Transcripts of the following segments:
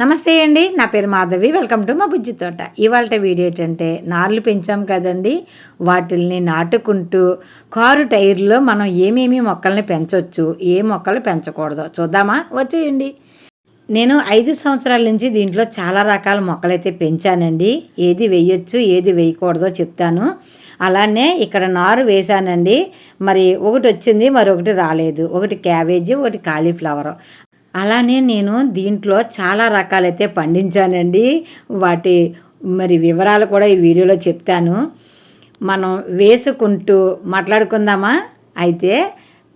నమస్తే అండి నా పేరు మాధవి వెల్కమ్ టు మా బుజ్జి తోట. ఇవాళ వీడియో ఏంటంటే నార్లు పెంచాం కదండి వాటిల్ని నాటుకుంటూ కారు టైర్లో మనం ఏమేమి మొక్కల్ని పెంచవచ్చు ఏ మొక్కలు పెంచకూడదో చూద్దామా? వచ్చేయండి. నేను ఐదు సంవత్సరాల నుంచి దీంట్లో చాలా రకాల మొక్కలైతే పెంచానండి. ఏది వేయొచ్చు ఏది వేయకూడదో చెప్తాను. అలానే ఇక్కడ నారు వేశానండి. మరి ఒకటి వచ్చింది మరొకటి రాలేదు. ఒకటి క్యాబేజీ ఒకటి కాలీఫ్లవర్. అలానే నేను దీంట్లో చాలా రకాలైతే పండించానండి. వాటి మరి వివరాలు కూడా ఈ వీడియోలో చెప్తాను. మనం వేసుకుంటూ మాట్లాడుకుందామా? అయితే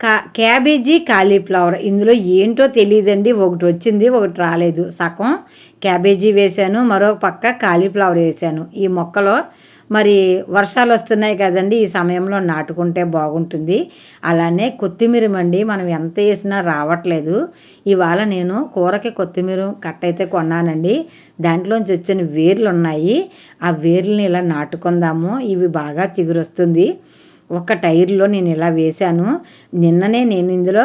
కా క్యాబేజీ కాలీఫ్లవర్ ఇందులో ఏంటో తెలియదండి. ఒకటి వచ్చింది ఒకటి రాలేదు. సగం క్యాబేజీ వేశాను మరో పక్క కాలీఫ్లవర్ వేశాను. ఈ మొక్కలో మరి వర్షాలు వస్తున్నాయి కదండి ఈ సమయంలో నాటుకుంటే బాగుంటుంది. అలానే కొత్తిమీర మండి మనం ఎంత వేసినా రావట్లేదు. ఇవాళ నేను కూరకి కొత్తిమీర కట్ట అయితే కొన్నానండి. దాంట్లోంచి వచ్చిన వేర్లు ఉన్నాయి. ఆ వేర్లని ఇలా నాటుకుందాము. ఇవి బాగా చిగురొస్తుంది. ఒక టైర్లో నేను ఇలా వేశాను. నిన్ననే నేను ఇందులో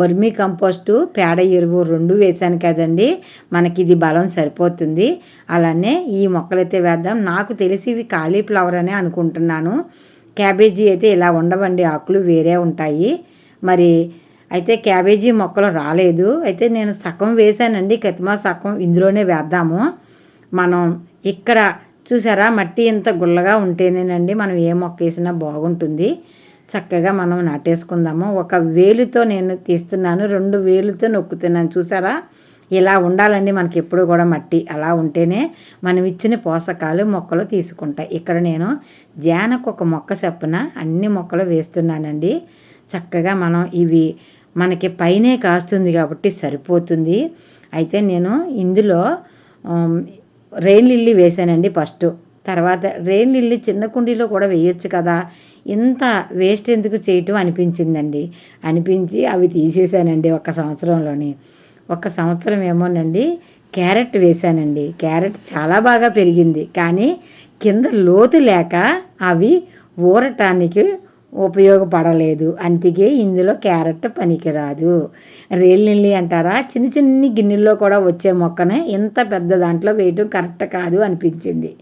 వర్మీ కంపోస్టు పేడ ఎరువు రెండు వేశాను కదండి. మనకి ఇది బలం సరిపోతుంది. అలానే ఈ మొక్కలైతే వేద్దాం. నాకు తెలిసి ఇవి కాలీఫ్లవర్ అనే అనుకుంటున్నాను. క్యాబేజీ అయితే ఇలా ఉండవండి. ఆకులు వేరే ఉంటాయి. మరి అయితే క్యాబేజీ మొక్కలు రాలేదు. అయితే నేను సగం వేశానండి. కతిమా సగం ఇందులోనే వేద్దాము. మనం ఇక్కడ చూసారా? మట్టి ఇంత గుల్లగా ఉంటేనేనండి మనం ఏ మొక్క వేసినా బాగుంటుంది. చక్కగా మనం నాటేసుకుందాము. ఒక వేలుతో నేను తీస్తున్నాను. రెండు వేలుతో నొక్కుతున్నాను. చూసారా? ఇలా ఉండాలండి మనకి ఎప్పుడు కూడా మట్టి. అలా ఉంటేనే మనం ఇచ్చిన పోషకాలు మొక్కలు తీసుకుంటాయి. ఇక్కడ నేను జానకు ఒక మొక్క చెప్పున అన్ని మొక్కలు వేస్తున్నానండి. చక్కగా మనం ఇవి మనకి పైనే కాస్తుంది కాబట్టి సరిపోతుంది. అయితే నేను ఇందులో రెయిన్ లిల్లీ వేసానండి ఫస్ట్. తర్వాత రెయిన్ లిల్లీ చిన్న కుండీలో కూడా వేయొచ్చు కదా. ఇంత వేస్ట్ ఎందుకు చేయటం అనిపించిందండి. అనిపించి అవి తీసేసానండి ఒక సంవత్సరంలోని. ఒక సంవత్సరం ఏమోనండి క్యారెట్ వేశానండి క్యారెట్ చాలా బాగా పెరిగింది. కానీ కింద లోతు లేక అవి ఊరటానికి ఉపయోగపడలేదు. అందుకే ఇందులో క్యారెట్ పనికిరాదు. రేలిల్లి అంటారా? చిన్న చిన్ని గిన్నెల్లో కూడా వచ్చే మొక్కనే ఇంత పెద్ద దాంట్లో వేయటం కరెక్ట్ కాదు అనిపించింది.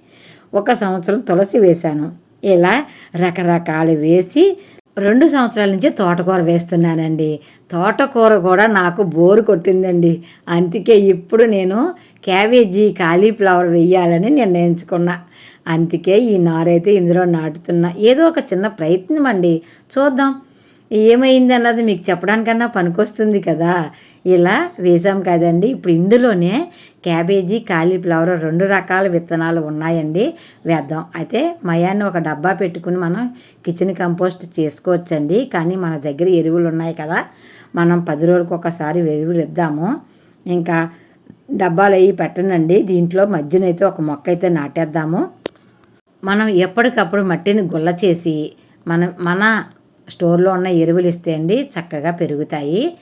ఒక సంవత్సరం తులసి వేశాను. ఇలా రకరకాలు వేసి రెండు సంవత్సరాల నుంచి తోటకూర వేస్తున్నానండి. తోటకూర కూడా నాకు బోరు కొట్టిందండి. అందుకే ఇప్పుడు నేను క్యాబేజీ కాలీఫ్లవర్ వేయాలని నిర్ణయించుకున్నా. అందుకే ఈ నారైతే ఇందులో నాటుతున్నా. ఏదో ఒక చిన్న ప్రయత్నం అండి. చూద్దాం. ఏమైంది అన్నది మీకు చెప్పడానికన్నా పనికొస్తుంది కదా. ఇలా వేసాం కదండి. ఇప్పుడు ఇందులోనే క్యాబేజీ కాలీఫ్లవర్ రెండు రకాల విత్తనాలు ఉన్నాయండి. వేద్దాం. అయితే మయాన్ని ఒక డబ్బా పెట్టుకుని మనం కిచెన్ కంపోస్ట్ చేసుకోవచ్చండి. కానీ మన దగ్గర ఎరువులు ఉన్నాయి కదా. మనం పది రోజులకు ఒకసారి ఎరువులు ఇద్దాము. ఇంకా డబ్బాలు అవి పెట్టనండి. దీంట్లో మధ్యనైతే ఒక మొక్క అయితే నాటేద్దాము. మనం ఎప్పటికప్పుడు మట్టిని గుల్ల చేసి మనం మన స్టోర్లో ఉన్న ఎరువులు ఇస్తే అండి చక్కగా పెరుగుతాయి.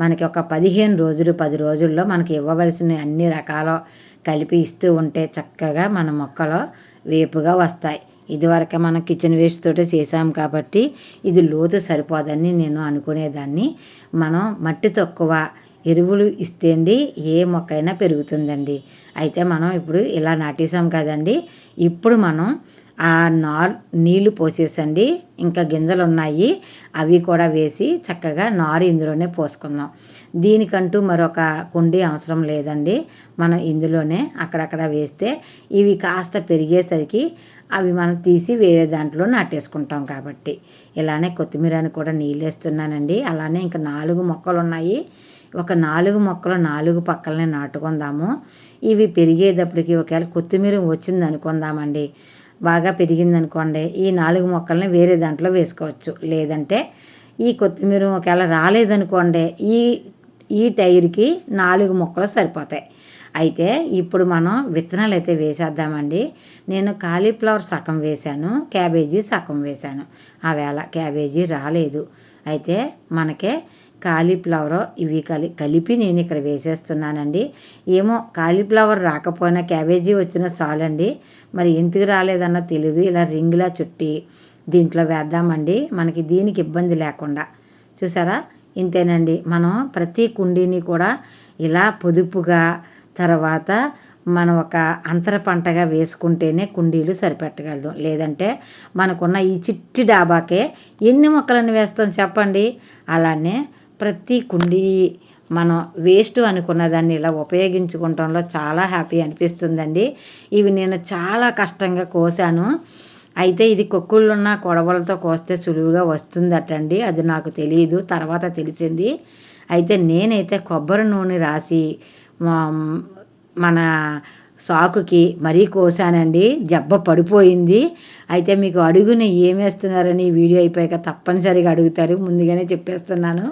మనకి ఒక పదిహేను రోజులు పది రోజుల్లో మనకి ఇవ్వవలసిన అన్ని రకాల కలిపి ఇస్తూ ఉంటే చక్కగా మన మొక్కలు వేపుగా వస్తాయి. ఇదివరకు మనం కిచెన్ వేస్ట్ తోటే చేసాం కాబట్టి ఇది లోతు సరిపోదని నేను అనుకునేదాన్ని. మనం మట్టి తక్కువ ఎరువులు ఇస్తే అండి ఏ మొక్క అయినా పెరుగుతుందండి. అయితే మనం ఇప్పుడు ఇలా నాటేసాం కదండి. ఇప్పుడు మనం ఆ నారు నీళ్ళు పోసేసండి. ఇంకా గింజలు ఉన్నాయి అవి కూడా వేసి చక్కగా నారు ఇందులోనే పోసుకుందాం. దీనికంటూ మరొక కుండి అవసరం లేదండి. మనం ఇందులోనే అక్కడక్కడ వేస్తే ఇవి కాస్త పెరిగేసరికి అవి మనం తీసి వేరే దాంట్లో నాటేసుకుంటాం కాబట్టి. ఇలానే కొత్తిమీరని కూడా నీళ్ళు వేస్తున్నానండి అలానే ఇంకా నాలుగు మొక్కలు ఉన్నాయి ఒక నాలుగు మొక్కలు నాలుగు పక్కలనే నాటుకుందాము. ఇవి పెరిగేటప్పటికి ఒకవేళ కొత్తిమీర వచ్చింది అనుకుందామండి బాగా పెరిగిందనుకోండి ఈ నాలుగు మొక్కల్ని వేరే దాంట్లో వేసుకోవచ్చు. లేదంటే ఈ కొత్తిమీర ఒకవేళ రాలేదనుకోండి ఈ ఈ టైర్కి నాలుగు మొక్కలు సరిపోతాయి. అయితే ఇప్పుడు మనం విత్తనాలు అయితే వేసేద్దామండి. నేను కాలీఫ్లవర్ సగం వేశాను క్యాబేజీ సగం వేశాను. ఆ వేళ క్యాబేజీ రాలేదు. అయితే మనకే కాలీఫ్లవర్ ఇవి కలి కలిపి నేను ఇక్కడ వేసేస్తున్నానండి. ఏమో కాలీఫ్లవర్ రాకపోయినా క్యాబేజీ వచ్చిన చాలండి. మరి ఎందుకు రాలేదన్న తెలియదు ఇలా రింగులా చుట్టి దీంట్లో వేద్దామండి. మనకి దీనికి ఇబ్బంది లేకుండా. చూసారా? ఇంతేనండి. మనం ప్రతి కుండీని కూడా ఇలా పొదుపుగా తర్వాత మనం ఒక అంతర పంటగా వేసుకుంటేనే కుండీలు సరిపెట్టగలదు. లేదంటే మనకున్న ఈ చిట్టి డాబాకే ఎన్ని మొక్కలను వేస్తాం చెప్పండి? అలానే ప్రతి కుండీ మనం వేస్ట్ అనుకున్న దాన్ని ఇలా ఉపయోగించుకుంటంలో చాలా హ్యాపీ అనిపిస్తుందండి. ఇవి నేను చాలా కష్టంగా కోసాను. అయితే ఇది కొక్కుళ్ళున్న కొడవలతో కోస్తే సులువుగా వస్తుందటండి. అది నాకు తెలియదు తర్వాత తెలిసింది. అయితే నేనైతే కొబ్బరి నూనె రాసి మన సాకుకి మరీ కోసానండి. జబ్బ పడిపోయింది. అయితే మీకు అడుగున ఏమేస్తున్నారని వీడియో అయిపోయాక తప్పనిసరిగా అడుగుతారు. ముందుగానే చెప్పేస్తున్నాను.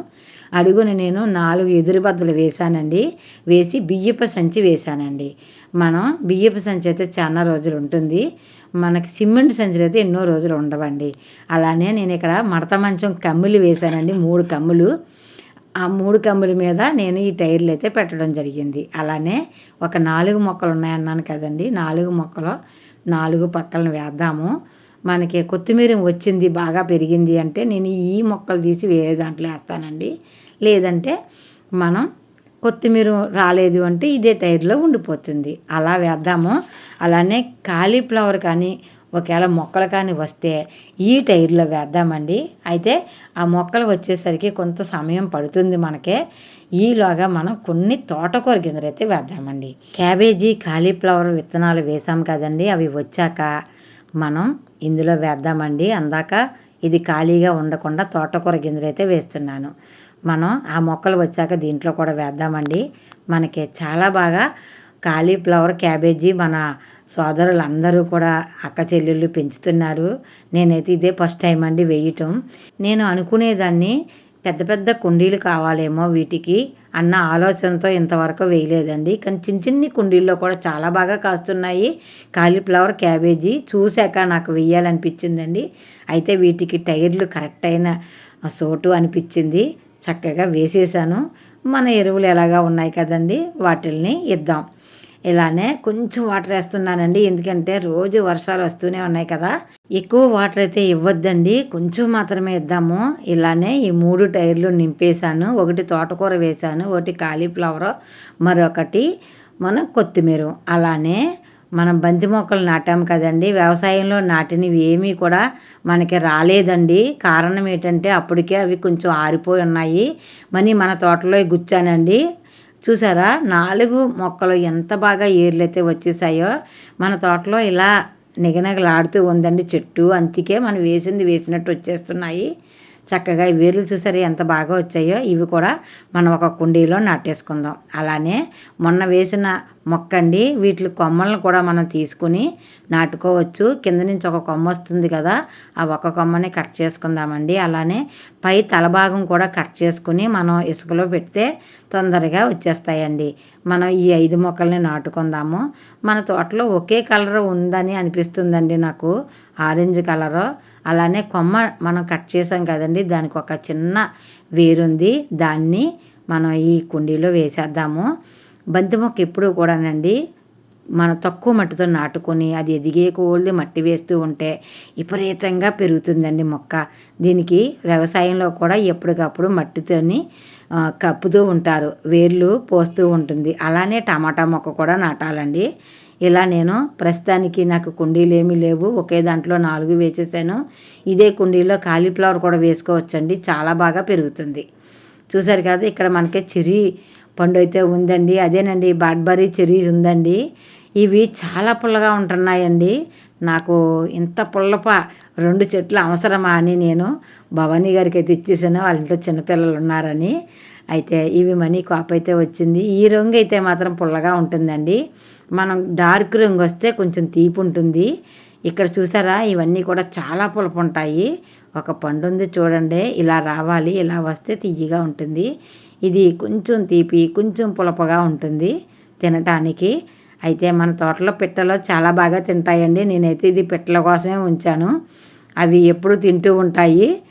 అడుగున నేను నాలుగు ఎదురు బద్దలు వేశానండి. వేసి బియ్యపు సంచి వేశానండి. మనం బియ్యపు సంచి అయితే చాలా రోజులు ఉంటుంది. మనకి సిమెంట్ సంచులు అయితే ఎన్నో రోజులు ఉండవండి. అలానే నేను ఇక్కడ మడత మంచం కమ్ములు వేశానండి. మూడు కమ్ములు. ఆ మూడు కమ్ముల మీద నేను ఈ టైర్లు అయితే పెట్టడం జరిగింది. అలానే ఒక నాలుగు మొక్కలు ఉన్నాయన్నాను కదండి. నాలుగు మొక్కలు నాలుగు పక్కలను వేద్దాము. మనకి కొత్తిమీర వచ్చింది బాగా పెరిగింది అంటే నేను ఈ మొక్కలు తీసి వేరే దాంట్లో వేస్తానండి. లేదంటే మనం కొత్తిమీర రాలేదు అంటే ఇదే టైర్లో ఉండిపోతుంది. అలా వేద్దాము. అలానే కాలీఫ్లవర్ కానీ ఒకవేళ మొక్కలు కానీ వస్తే ఈ టైర్లో వేద్దామండి. అయితే ఆ మొక్కలు వచ్చేసరికి కొంత సమయం పడుతుంది మనకే. ఈలోగా మనం కొన్ని తోటకూర గింజలు అయితే వేద్దామండి. క్యాబేజీ కాలీఫ్లవర్ విత్తనాలు వేసాం కదండి. అవి వచ్చాక మనం ఇందులో వేద్దామండి. అందాక ఇది ఖాళీగా ఉండకుండా తోటకూర గింజలు అయితే వేస్తున్నాను. మనం ఆ మొక్కలు వచ్చాక దీంట్లో కూడా వేద్దామండి. మనకి చాలా బాగా కాలీఫ్లవర్ క్యాబేజీ మన సోదరులు అందరూ కూడా అక్క చెల్లెళ్ళు పెంచుతున్నారు. నేనైతే ఇదే ఫస్ట్ టైం అండి వేయటం. నేను అనుకునేదాన్ని పెద్ద పెద్ద కుండీలు కావాలేమో వీటికి అన్న ఆలోచనతో ఇంతవరకు వేయలేదండి. కానీ చిన్న చిన్ని కుండీల్లో కూడా చాలా బాగా కాస్తున్నాయి. కాలీఫ్లవర్ క్యాబేజీ చూశాక నాకు వేయాలనిపించిందండి అయితే వీటికి టైర్లు కరెక్ట్ అయిన సోటు అనిపించింది. చక్కగా వేసేసాను. మన ఎరువులు ఎలాగా ఉన్నాయి కదండి? వాటిల్ని ఇద్దాం. ఇలానే కొంచెం వాటర్ వేస్తున్నానండి. ఎందుకంటే రోజు వర్షాలు వస్తూనే ఉన్నాయి కదా. ఎక్కువ వాటర్ అయితే ఇవ్వద్దండి. కొంచెం మాత్రమే ఇద్దాము. ఇలానే ఈ మూడు టైర్లు నింపేశాను. ఒకటి తోటకూర వేశాను. ఒకటి కాలీఫ్లవర్. మరొకటి మనం కొత్తిమీర. అలానే మనం బంతి మొక్కలు నాటాం కదండి. వ్యవసాయంలో నాటినవి ఏమీ కూడా మనకి రాలేదండి. కారణం ఏంటంటే అప్పటికే అవి కొంచెం ఆరిపోయి ఉన్నాయి. మనీ మన తోటలో గుచ్చానండి. చూసారా? నాలుగు మొక్కలు ఎంత బాగా ఏర్లైతే వచ్చేసాయో మన తోటలో ఇలా నిగనగలాడుతూ ఉందండి చెట్టు. అందుకే మనం వేసింది వేసినట్టు వచ్చేస్తున్నాయి. చక్కగా ఈ వేర్లు చూసారు ఎంత బాగా వచ్చాయో? ఇవి కూడా మనం ఒక కుండీలో నాటేసుకుందాం. అలానే మొన్న వేసిన మొక్క అండి వీటి కొమ్మలను కూడా మనం తీసుకుని నాటుకోవచ్చు. కింద నుంచి ఒక కొమ్మ వస్తుంది కదా ఆ ఒక కొమ్మని కట్ చేసుకుందామండి. అలానే పై తల భాగం కూడా కట్ చేసుకుని మనం ఇసుకలో పెడితే తొందరగా వచ్చేస్తాయండి. మనం ఈ ఐదు మొక్కల్ని నాటుకుందాము. మన తోటలో ఒకే కలర్ ఉందని అనిపిస్తుందండి నాకు. ఆరెంజ్ కలరు అలానే కొమ్మ మనం కట్ చేసాం కదండి దానికి ఒక చిన్న వేరుంది. దాన్ని మనం ఈ కుండీలో వేసేద్దాము. బంతి మొక్క ఎప్పుడు కూడానండి మన తక్కువ మట్టితో నాటుకొని అది ఎదిగే కోల్ది మట్టి వేస్తూ ఉంటే విపరీతంగా పెరుగుతుందండి మొక్క. దీనికి వ్యవసాయంలో కూడా ఎప్పటికప్పుడు మట్టితోని కప్పుతూ ఉంటారు. వేర్లు పోస్తూ ఉంటుంది. అలానే టమాటా మొక్క కూడా నాటాలండి. ఇలా నేను ప్రస్తుతానికి నాకు కుండీలు ఏమీ లేవు. ఒకే దాంట్లో నాలుగు వేసేసాను. ఇదే కుండీలో కాలీఫ్లవర్ కూడా వేసుకోవచ్చండి. చాలా బాగా పెరుగుతుంది. చూసారు కదా ఇక్కడ మనకి చెరీ పండు అయితే ఉందండి. అదేనండి బాడ్బరీ చెరీస్ ఉందండి. ఇవి చాలా పుల్లగా ఉంటున్నాయండి. నాకు ఇంత పుల్లప రెండు చెట్లు అవసరమా అని నేను భవానీ గారికి అయితే ఇచ్చేసాను. వాళ్ళ ఇంట్లో చిన్నపిల్లలు ఉన్నారని. అయితే ఇవి మనీ కాప్ అయితే వచ్చింది. ఈ రంగు అయితే మాత్రం పుల్లగా ఉంటుందండి. మనం డార్క్ రంగు వస్తే కొంచెం తీపి ఉంటుంది. ఇక్కడ చూసారా? ఇవన్నీ కూడా చాలా పులుపు ఉంటాయి ఒక పండు ఉంది చూడండి. ఇలా రావాలి. ఇలా వస్తే తీయగా ఉంటుంది. ఇది కొంచెం తీపి కొంచెం పులపగా ఉంటుంది తినటానికి. అయితే మన తోటలో పిట్టలు చాలా బాగా తింటాయండి. నేనైతే ఇది పిట్టల కోసమే ఉంచాను. అవి ఎప్పుడు తింటూ ఉంటాయి.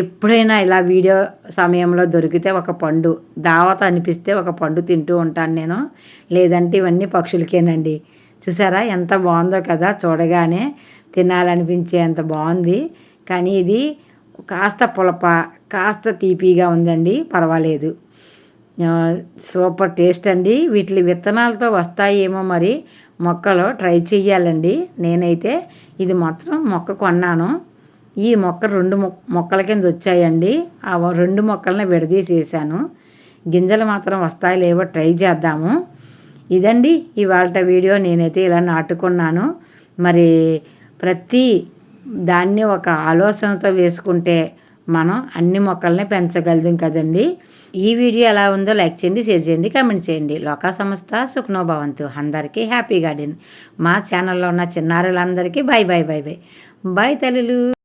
ఎప్పుడైనా ఇలా వీడియో సమయంలో దొరికితే ఒక పండు దావత అనిపిస్తే ఒక పండు తింటూ ఉంటాను నేను. లేదంటే ఇవన్నీ పక్షులకేనండి. చూసారా ఎంత బాగుందో కదా చూడగానే తినాలనిపించే అంత బాగుంది. కానీ ఇది కాస్త పులప కాస్త తీపిగా ఉందండి పర్వాలేదు. సూపర్ టేస్ట్ అండి. వీటి విత్తనాలతో వస్తాయేమో మరి మొక్కలు ట్రై చెయ్యాలండి. నేనైతే ఇది మాత్రం మొక్క కొన్నాను. ఈ మొక్క రెండు మొక్కల కింద వచ్చాయండి. ఆ రెండు మొక్కలను విడదీసేసాను. గింజలు మాత్రం వస్తాయి లేవో ట్రై చేద్దాము. ఇదండి ఇవాళ వీడియో. నేనైతే ఇలా నాటుకున్నాను. మరి ప్రతి దాన్ని ఒక ఆలోచనతో వేసుకుంటే మనం అన్ని మొక్కల్ని పెంచగలుగుతాం కదండి. ఈ వీడియో ఎలా ఉందో లైక్ చేయండి షేర్ చేయండి కామెంట్ చేయండి. లోకా సంస్థ సుఖ్నోభవంతు అందరికీ హ్యాపీ గార్డెన్. మా ఛానల్లో ఉన్న చిన్నారులందరికీ bye bye bye bye bye తల్లులు.